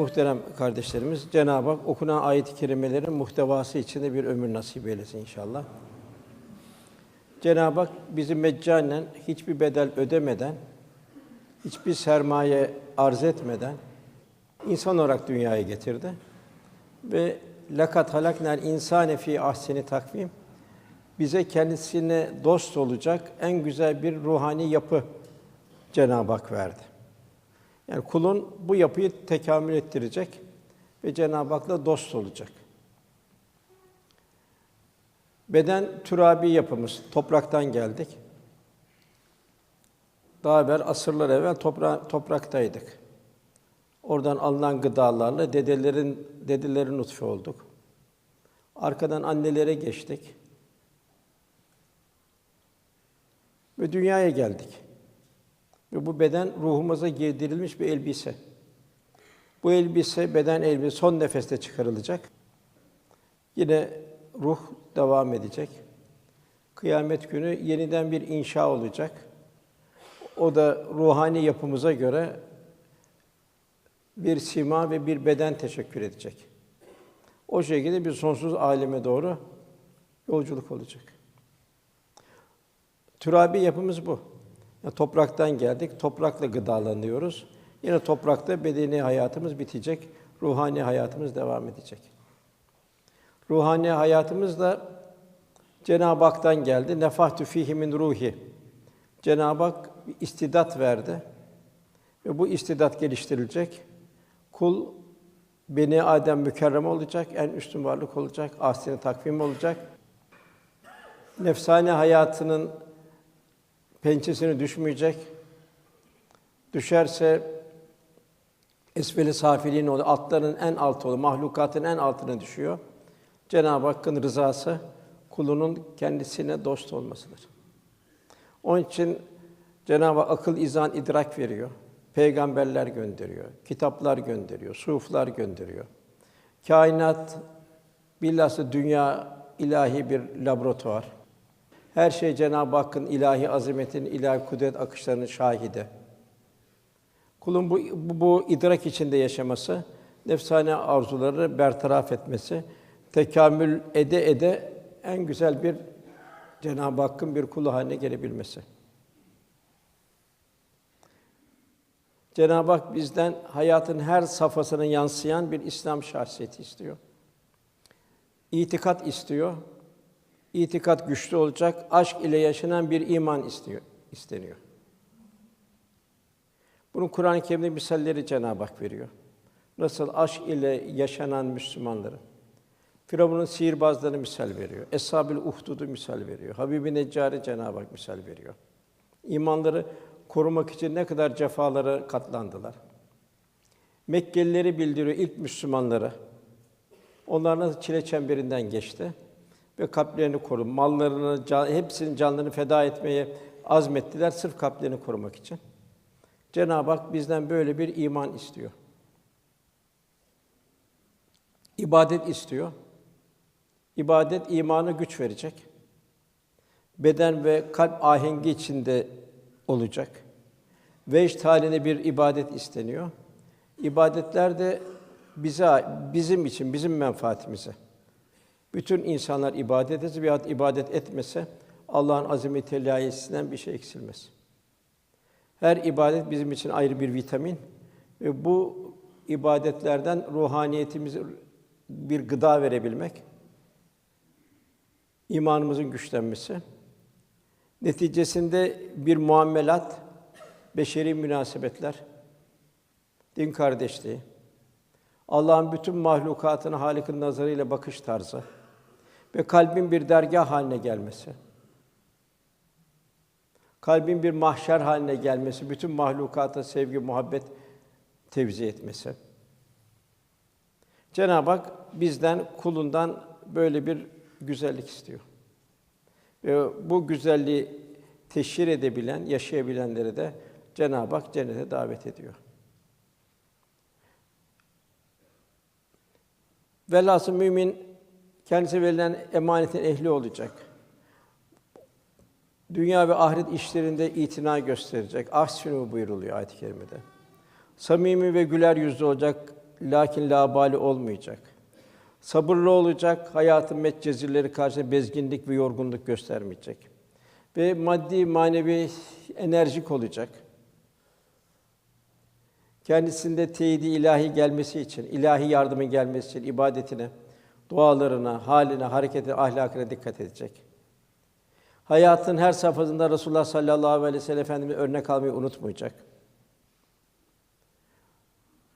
Muhterem kardeşlerimiz, Cenab-ı Hak okunan ayet-i kerimelerin muhtevası içinde bir ömür nasip eylesin inşallah. Cenab-ı Hak bizi meccanen hiçbir bedel ödemeden, hiçbir sermaye arz etmeden insan olarak dünyaya getirdi. Ve lakat halaknel insane fi ahseni takvim bize kendisine dost olacak en güzel bir ruhani yapı Cenab-ı Hak verdi. Yani kulun bu yapıyı tekamül ettirecek ve Cenab-ı Hak'la dost olacak. Beden türabi yapımız, topraktan geldik. Daha evvel, asırlar evvel topra topraktaydık. Oradan alınan gıdalarla dedelerin dedelerin nutfe olduk. Arkadan annelere geçtik. Ve dünyaya geldik. Ve bu beden ruhumuza giydirilmiş bir elbise. Bu elbise, beden elbise son nefeste çıkarılacak. Yine ruh devam edecek. Kıyamet günü yeniden bir inşa olacak. O da ruhani yapımıza göre bir sima ve bir beden teşekkür edecek. O şekilde bir sonsuz aleme doğru yolculuk olacak. Türabi yapımız bu. Yani topraktan geldik, toprakla gıdalanıyoruz. Yine toprakta bedeni hayatımız bitecek, ruhani hayatımız devam edecek. Ruhani hayatımız da Cenab-ı Hak'tan geldi. Nefahtü fihi min ruhi. Cenab-ı Hak istidat verdi. Ve bu istidat geliştirilecek. Kul beni Adem mükerrem olacak, en üstün varlık olacak, ahsen takvim olacak. Nefsane hayatının pençesine düşmeyecek. Düşerse esfeli safiliğin olur, altların en altı olur, mahlukatın en altına düşüyor. Cenab-ı Hakk'ın rızası kulunun kendisine dost olmasıdır. Onun için Cenab-ı Hak akıl, izan, idrak veriyor. Peygamberler gönderiyor, kitaplar gönderiyor, suflar gönderiyor. Kainat bilhassa dünya ilahi bir laboratuvar. Her şey Cenab-ı Hakk'ın ilahi azametin, ilahi kudret akışlarının şahidi. Kulun bu, bu, bu idrak içinde yaşaması, nefsane arzuları bertaraf etmesi, tekamül ede ede en güzel bir Cenab-ı Hakk'ın bir kulu haline gelebilmesi. Cenab-ı Hak bizden hayatın her safhasına yansıyan bir İslam şahsiyeti istiyor. İtikat istiyor. İtikat güçlü olacak, aşk ile yaşanan bir iman istiyor, isteniyor. Bunun Kur'an-ı Kerim'de misalleri Cenab-ı Hak veriyor. Nasıl aşk ile yaşanan Müslümanları. Firavun'un sihirbazlarını misal veriyor. Eshab-ül Uhdud'u misal veriyor. Habib-i Neccari Cenab-ı Hak misal veriyor. İmanları korumak için ne kadar cefalara katlandılar. Mekkelileri bildiriyor ilk Müslümanlara. Onlar nasıl çile çemberinden geçti ve kalplerini koru, mallarını, can, hepsinin canlarını feda etmeye azmettiler sırf kalplerini korumak için. Cenab-ı Hak bizden böyle bir iman istiyor. İbadet istiyor. İbadet imanı güç verecek. Beden ve kalp ahengi içinde olacak. Vecd halinde bir ibadet isteniyor. İbadetler de bize, bizim için, bizim menfaatimize. Bütün insanlar ibadet etse veya ibadet etmese Allah'ın azameti ilahisinden bir şey eksilmez. Her ibadet bizim için ayrı bir vitamin ve bu ibadetlerden ruhaniyetimize bir gıda verebilmek, imanımızın güçlenmesi, neticesinde bir muamelat, beşeri münasebetler, din kardeşliği, Allah'ın bütün mahlukatına Halik'in nazarıyla bakış tarzı ve kalbin bir dergah haline gelmesi. Kalbin bir mahşer haline gelmesi, bütün mahlukata sevgi, muhabbet tevzi etmesi. Cenab-ı Hak bizden, kulundan böyle bir güzellik istiyor. Ve bu güzelliği teşhir edebilen, yaşayabilenleri de Cenab-ı Hak cennete davet ediyor. Velhasıl mümin kendisi verilen emanetin ehli olacak. Dünya ve ahiret işlerinde itina gösterecek. Ahsinu buyuruluyor ayet-i kerimede. Samimi ve güler yüzlü olacak. lakin labali olmayacak. Sabırlı olacak, hayatın metcezirleri karşısında bezginlik ve yorgunluk göstermeyecek. Ve maddi, manevi enerjik olacak. Kendisinde teyidi ilahi gelmesi için, ilahi yardımın gelmesi için ibadetine, dualarına, haline, hareketine, ahlakına dikkat edecek. Hayatın her safhasında Resulullah sallallahu aleyhi ve sellem Efendimiz örnek almayı unutmayacak.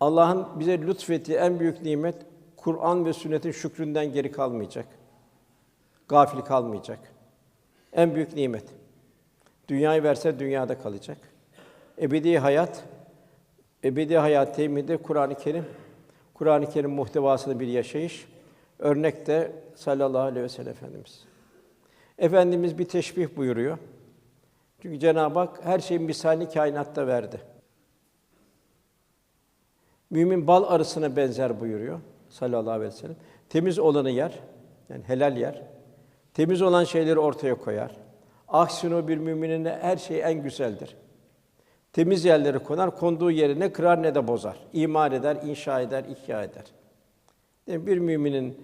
Allah'ın bize lütfettiği en büyük nimet Kur'an ve sünnetin şükründen geri kalmayacak. Gafil kalmayacak. En büyük nimet. Dünyayı verse dünyada kalacak. Ebedi hayat ebedi hayat teminde Kur'an-ı Kerim Kur'an-ı Kerim muhtevasında bir yaşayış. Örnek de sallallahu aleyhi ve sellem Efendimiz. Efendimiz bir teşbih buyuruyor. Çünkü Cenab-ı Hak her şeyin misalini kainatta verdi. Mümin bal arısına benzer buyuruyor sallallahu aleyhi ve sellem. Temiz olanı yer, yani helal yer. Temiz olan şeyleri ortaya koyar. Aksine o bir müminin her şey en güzeldir. Temiz yerleri konar, konduğu yeri ne kırar ne de bozar. İmar eder, inşa eder, ihya eder. Yani bir müminin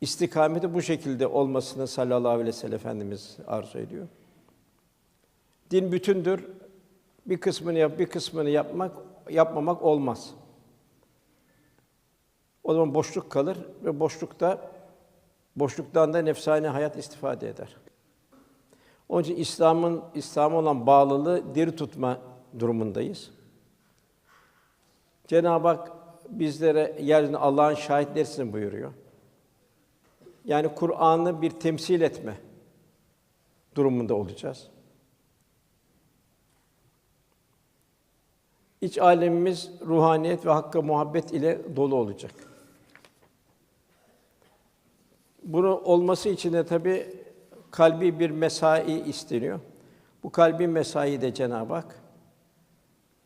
istikameti bu şekilde olmasını sallallahu aleyhi ve sellem Efendimiz arzu ediyor. Din bütündür. Bir kısmını yap, bir kısmını yapmak, yapmamak olmaz. O zaman boşluk kalır ve boşlukta boşluktan da nefsani hayat istifade eder. Onun için İslam'ın İslam'a olan bağlılığı diri tutma durumundayız. Cenab-ı Hak bizlere yeryüzünde Allah'ın şahitlersin buyuruyor. Yani Kur'an'ı bir temsil etme durumunda olacağız. İç alemimiz ruhaniyet ve hakka muhabbet ile dolu olacak. Bunu olması için de tabi kalbi bir mesai isteniyor. Bu kalbi mesai de Cenab-ı Hak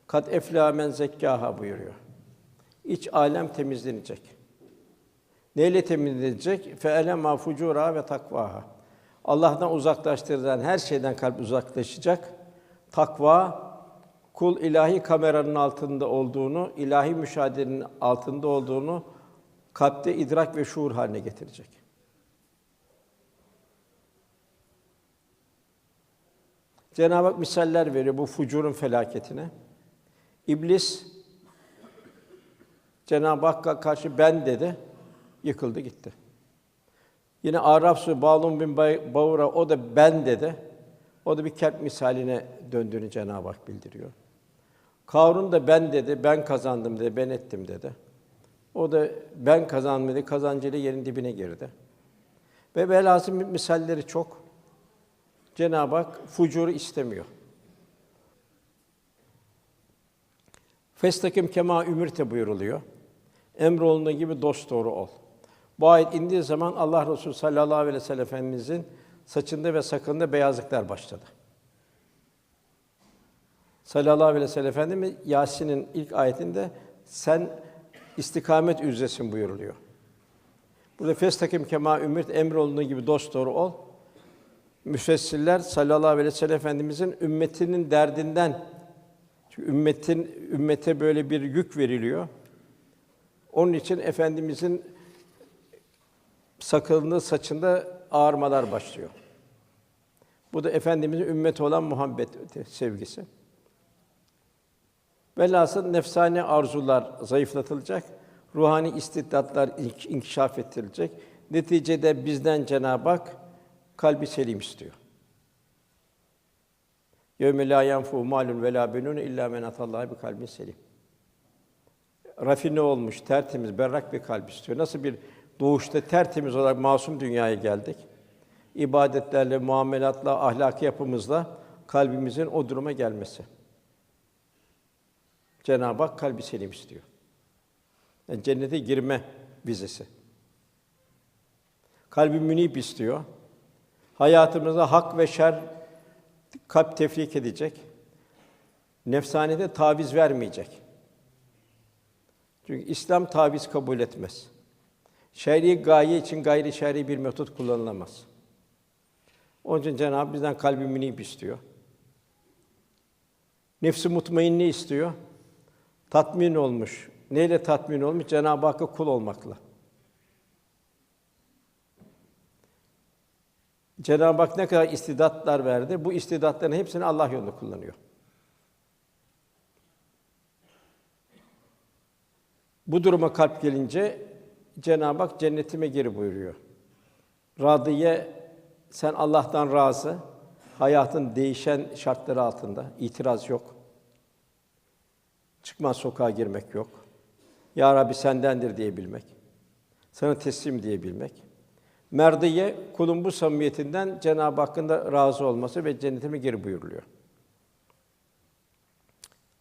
kat efla men zekkaha buyuruyor. İç alem temizlenecek. Neyle temizlenecek? Fe elema fucura ve takvaha. Allah'tan uzaklaştırılan her şeyden kalp uzaklaşacak. Takva kul ilahi kameranın altında olduğunu, ilahi müşahedenin altında olduğunu kalpte idrak ve şuur haline getirecek. Cenab-ı Hak misaller veriyor bu fucurun felaketine. İblis Cenab-ı Hakk'a karşı ben dedi, yıkıldı gitti. Yine Araf Suresi Bağlum bin Bağura o da ben dedi. O da bir kelp misaline döndüğünü Cenab-ı Hak bildiriyor. Karun da ben dedi, ben kazandım dedi, ben ettim dedi. O da ben kazandım dedi, kazancıyla yerin dibine girdi. Ve velhasıl misalleri çok. Cenab-ı Hak fucuru istemiyor. Festakim kema ümürte buyuruluyor. Emrolunduğu gibi dost doğru ol. Bu ayet indiği zaman Allah Resulü sallallahu aleyhi ve sellem Efendimizin saçında ve sakalında beyazlıklar başladı. Sallallahu aleyhi ve sellem Efendimiz Yasin'in ilk ayetinde sen istikamet üzeresin buyuruluyor. Burada festakim kema ümmet emrolunduğu gibi dost doğru ol. Müfessirler sallallahu aleyhi ve sellem Efendimizin ümmetinin derdinden çünkü ümmetin ümmete böyle bir yük veriliyor. Onun için efendimizin sakalında, saçında ağarmalar başlıyor. Bu da efendimizin ümmete olan muhabbet sevgisi. Velhasıl nefsani arzular zayıflatılacak, ruhani istiddatlar ink- inkişaf ettirilecek. Neticede bizden Cenab-ı Hak kalbi selim istiyor. Yenfu malun ve la benun illa men atallaha bi kalbin selim. Rafine olmuş, tertemiz, berrak bir kalp istiyor. Nasıl bir doğuşta tertemiz olarak masum dünyaya geldik. İbadetlerle, muamelatla, ahlaki yapımızla kalbimizin o duruma gelmesi. Cenab-ı Hak kalbi selim istiyor. Yani cennete girme vizesi. Kalbi münip istiyor. Hayatımızda hak ve şer kalp tefrik edecek. Nefsanede taviz vermeyecek. Çünkü İslam taviz kabul etmez. Şer'i gaye için gayri şer'i bir metot kullanılamaz. Onun için Cenab-ı Hak bizden kalbi münip istiyor. Nefsi mutmainni istiyor. Tatmin olmuş, Neyle tatmin olmuş? Cenab-ı Hakk'a kul olmakla. Cenab-ı Hak ne kadar istidatlar verdi, bu istidatların hepsini Allah yolunda kullanıyor. Bu duruma kalp gelince Cenab-ı Hak cennetime geri buyuruyor. Radiye sen Allah'tan razı, hayatın değişen şartları altında itiraz yok. Çıkmaz sokağa girmek yok. Ya Rabbi sendendir diyebilmek. Sana teslim diyebilmek. Merdiye kulun bu samimiyetinden Cenab-ı Hakk'ın da razı olması ve cennetime geri buyuruluyor.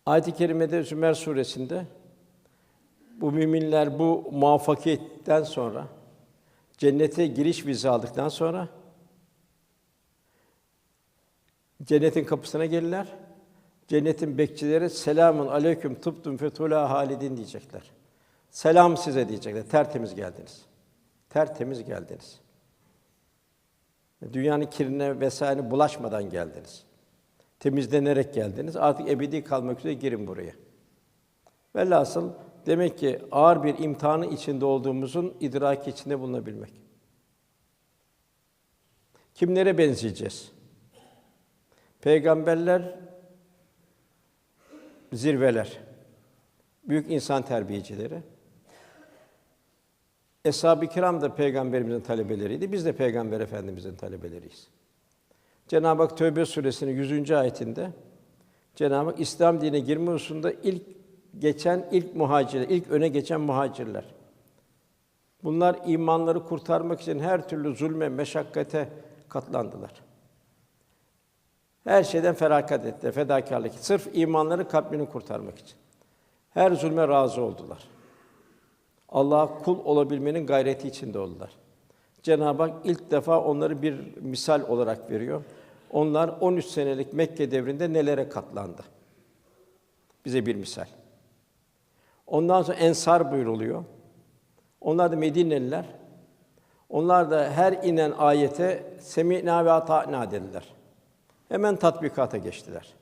Ayet-i kerimede Zümer suresinde bu müminler bu muvaffakiyetten sonra cennete giriş vize aldıktan sonra cennetin kapısına gelirler. Cennetin bekçileri selamun aleyküm tıptum fetula halidin diyecekler. Selam size diyecekler. Tertemiz geldiniz. Tertemiz geldiniz. Dünyanın kirine vesaire bulaşmadan geldiniz. Temizlenerek geldiniz. Artık ebedi kalmak üzere girin buraya. Velhasıl demek ki ağır bir imtihanın içinde olduğumuzun idraki içinde bulunabilmek. Kimlere benzeyeceğiz? Peygamberler zirveler. Büyük insan terbiyecileri. Eshab-ı Kiram da peygamberimizin talebeleriydi. Biz de peygamber efendimizin talebeleriyiz. Cenab-ı Hak Tövbe suresinin 100. ayetinde Cenab-ı Hak İslam dine girme hususunda ilk geçen ilk muhacirler, ilk öne geçen muhacirler. Bunlar imanları kurtarmak için her türlü zulme, meşakkate katlandılar. Her şeyden feragat ettiler, fedakarlık. Sırf imanları kalbini kurtarmak için. Her zulme razı oldular. Allah'a kul olabilmenin gayreti içinde oldular. Cenab-ı Hak ilk defa onları bir misal olarak veriyor. Onlar 13 senelik Mekke devrinde nelere katlandı? Bize bir misal. Ondan sonra ensar buyruluyor. Onlar da Medineliler. Onlar da her inen ayete semînâ ve ata'nâ dediler. Hemen tatbikata geçtiler.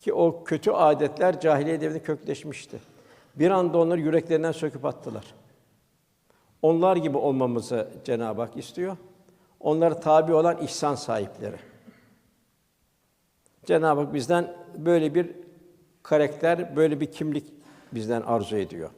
Ki o kötü adetler cahiliye devrinde kökleşmişti. Bir anda onları yüreklerinden söküp attılar. Onlar gibi olmamızı Cenab-ı Hak istiyor. Onlara tabi olan ihsan sahipleri. Cenab-ı Hak bizden böyle bir karakter, böyle bir kimlik bizden arzu ediyor.